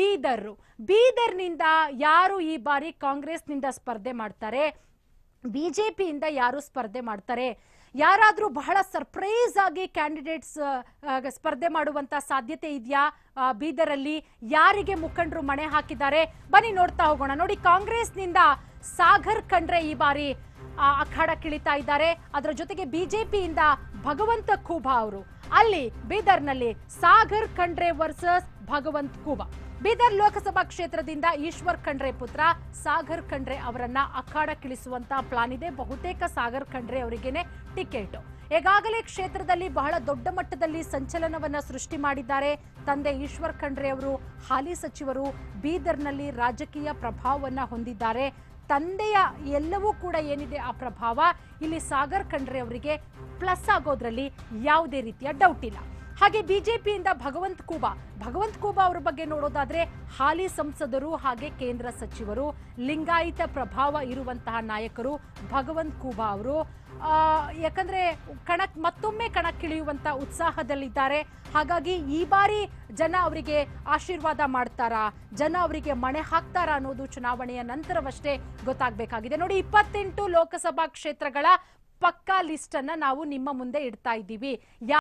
ಬೀದರ್ ಬೀದರ್ನಿಂದ ಯಾರು ಈ ಬಾರಿ ಕಾಂಗ್ರೆಸ್ನಿಂದ ಸ್ಪರ್ಧೆ ಮಾಡ್ತಾರೆ? ಬಿಜೆಪಿಯಿಂದ ಯಾರು ಸ್ಪರ್ಧೆ ಮಾಡ್ತಾರೆ? ಯಾರಾದರೂ ಬಹಳ ಸರ್ಪ್ರೈಸ್ ಆಗಿ ಕ್ಯಾಂಡಿಡೇಟ್ಸ್ ಸ್ಪರ್ಧೆ ಮಾಡುವಂತ ಸಾಧ್ಯತೆ ಇದೆಯಾ? ಬೀದರಲ್ಲಿ ಯಾರಿಗೆ ಮುಖಂಡರು ಮಣೆ ಹಾಕಿದ್ದಾರೆ? ಬನ್ನಿ ನೋಡ್ತಾ ಹೋಗೋಣ. ನೋಡಿ, ಕಾಂಗ್ರೆಸ್ನಿಂದ ಸಾಗರ್ ಖಂಡ್ರೆ ಈ ಬಾರಿ ಅಖಾಡ ಕಿಳಿತಾ ಇದ್ದಾರೆ. ಅದರ ಜೊತೆಗೆ ಬಿಜೆಪಿಯಿಂದ ಭಗವಂತ ಖೂಬಾ ಅವರು. ಅಲ್ಲಿ ಬೀದರ್ನಲ್ಲಿ ಸಾಗರ್ ಖಂಡ್ರೆ ವರ್ಸಸ್ ಭಗವಂತ್ ಕೂಬ. ಬೀದರ್ ಲೋಕಸಭಾ ಕ್ಷೇತ್ರದಿಂದ ಈಶ್ವರ್ ಖಂಡ್ರೆ ಪುತ್ರ, ಸಾಗರ್ ಖಂಡ್ರೆ ಅವರನ್ನ ಅಖಾಡ ಕಿಳಿಸುವಂತ ಪ್ಲಾನ್ ಇದೆ. ಬಹುತೇಕ ಸಾಗರ್ ಖಂಡ್ರೆ ಅವರಿಗೇನೆ ಟಿಕೆಟ್. ಈಗಾಗಲೇ ಕ್ಷೇತ್ರದಲ್ಲಿ ಬಹಳ ದೊಡ್ಡ ಮಟ್ಟದಲ್ಲಿ ಸಂಚಲನವನ್ನ ಸೃಷ್ಟಿ ಮಾಡಿದ್ದಾರೆ. ತಂದೆ ಈಶ್ವರ್ ಖಂಡ್ರೆ ಅವರು, ಹಾಲಿ ಸಚಿವರು ಬೀದರ್ನಲ್ಲಿ ರಾಜಕೀಯ ಪ್ರಭಾವವನ್ನ ಹೊಂದಿದ್ದಾರೆ. ತಂದೆಯ ಎಲ್ಲವೂ ಕೂಡ ಏನಿದೆ ಆ ಪ್ರಭಾವ? ಇಲ್ಲಿ ಸಾಗರ್ ಖಂಡ್ರೆ ಅವರಿಗೆ ಪ್ಲಸ್ ಆಗೋದ್ರಲ್ಲಿ ಯಾವುದೇ ರೀತಿಯ ಡೌಟ್ ಇಲ್ಲ. ಹಾಗೆ ಬಿಜೆಪಿಯಿಂದ ಭಗವಂತ್ ಕೂಬಾ. ಭಗವಂತ್ ಕೂಬಾ ಅವರ ಬಗ್ಗೆ ನೋಡೋದಾದ್ರೆ ಹಾಲಿ ಸಂಸದರು ಹಾಗೆ ಕೇಂದ್ರ ಸಚಿವರು, ಲಿಂಗಾಯತ ಪ್ರಭಾವ ಇರುವಂತಹ ನಾಯಕರು ಭಗವಂತ್ ಕೂಬಾ ಅವರು. ಯಾಕಂದ್ರೆ ಕಣಕ್ ಮತ್ತೊಮ್ಮೆ ಕಣಕ್ಕಿಳಿಯುವಂತ ಉತ್ಸಾಹದಲ್ಲಿದ್ದಾರೆ. ಹಾಗಾಗಿ ಈ ಬಾರಿ ಜನ ಅವರಿಗೆ ಆಶೀರ್ವಾದ ಮಾಡ್ತಾರಾ, ಜನ ಅವರಿಗೆ ಮಣೆ ಹಾಕ್ತಾರಾ ಅನ್ನೋದು ಚುನಾವಣೆಯ ನಂತರವಷ್ಟೇ ಗೊತ್ತಾಗಬೇಕಾಗಿದೆ. ನೋಡಿ, ಇಪ್ಪತ್ತೆಂಟು ಲೋಕಸಭಾ ಕ್ಷೇತ್ರಗಳ ಪಕ್ಕಾ ಲಿಸ್ಟ್ ಅನ್ನ ನಾವು ನಿಮ್ಮ ಮುಂದೆ ಇಡ್ತಾ ಇದ್ದೀವಿ.